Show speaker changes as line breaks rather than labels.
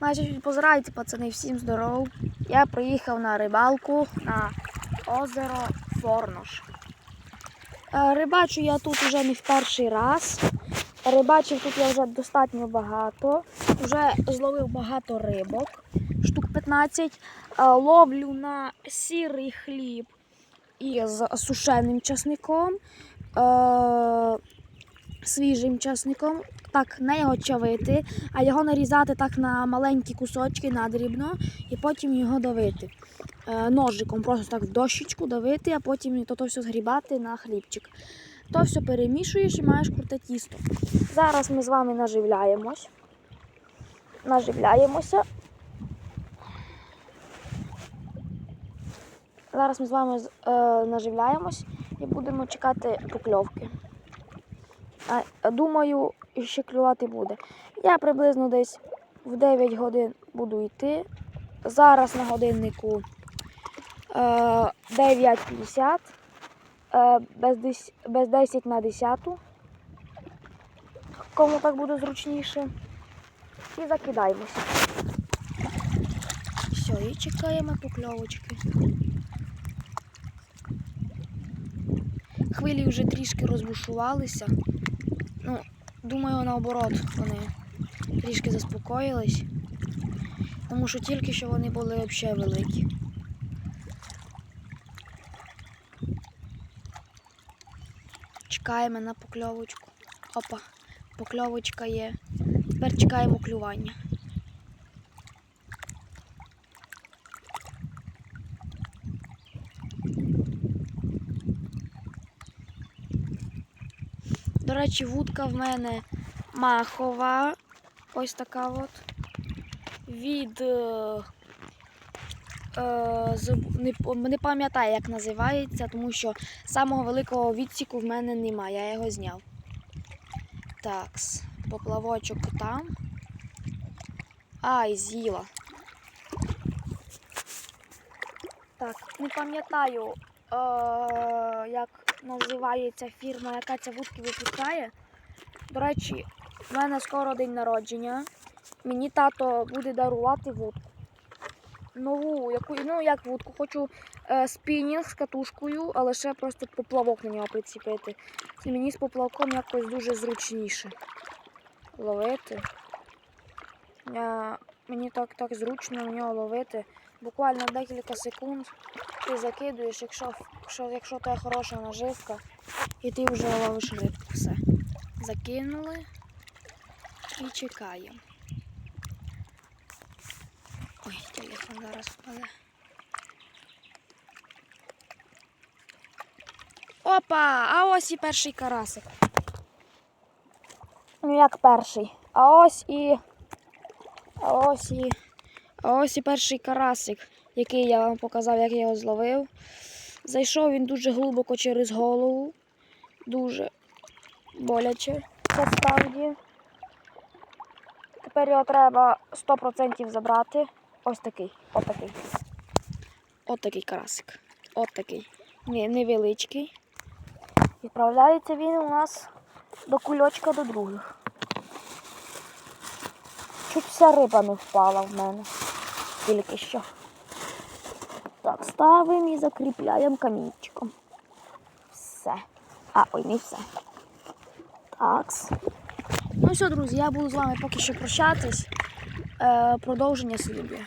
Значить, позирайте, пацани, всім здоров. Я приїхав на рибалку на озеро Форнош. Е, Рибачу я тут вже не в перший раз. Рибачив тут я вже достатньо багато. Вже зловив багато рибок, штук 15. Е, Ловлю на сірий хліб із сушеним часником, е, свіжим часником. Так, не його чавити, а його нарізати так на маленькі кусочки надрібно і потім його давити. Е, ножиком просто так в дощечку давити, а потім то, то все згрібати на хлібчик. То все перемішуєш і маєш круте тісто. Зараз ми з вами наживляємось. Наживляємося. Зараз ми з вами е, наживляємось і будемо чекати покльовки. Думаю, ще клювати буде. Я приблизно десь в 9 годин буду йти. Зараз на годиннику е, 9.50, е, без, дес- без 10 на 10. Кому так буде зручніше. І закидаємося. Все, і чекаємо покльовочки. Хвилі вже трішки розбушувалися. Ну, думаю, наоборот, вони трішки заспокоїлись. Тому що тільки що вони були взагалі великі. Чекаємо на покльовочку. Опа, покльовочка є. Тепер чекаємо клювання. До речі, вудка в мене махова. Ось така от. Від. е, е, не, пам'ятаю, як називається, тому що самого великого відсіку в мене немає, я його зняв. Такс, поплавочок там. Ай, з'їла. Так, не пам'ятаю, як називається фірма, яка ця вудки випускає. До речі, в мене скоро день народження. Мені тато буде дарувати вудку. Нову, яку, ну як вудку, хочу е, спінінг з катушкою, але ще просто поплавок на нього приціпити. І мені з поплавком якось дуже зручніше ловити. Я, мені так, так зручно на нього ловити. Буквально декілька секунд ти закидуєш, якщо, якщо, якщо тебе хороша наживка, і ти вже ловиш рибку. Все. Закинули і чекаємо. Ой, телефон зараз впаде. Опа! А ось і перший карасик. Ну як перший? А ось і. А ось і. Ось і перший карасик, який я вам показав, як я його зловив. Зайшов він дуже глибоко через голову. Дуже боляче насправді. Тепер його треба 100% забрати. Ось такий. От такий. От такий карасик. От такий. Невеличкий. Відправляється він у нас до кульочка до других. Чуть вся риба не впала в мене. Тільки що. Так, ставимо і закріпляємо камінчиком. Все. А, ой, не все. Такс. Ну все, друзі, я буду з вами поки що прощатись. Е, продовження слідує.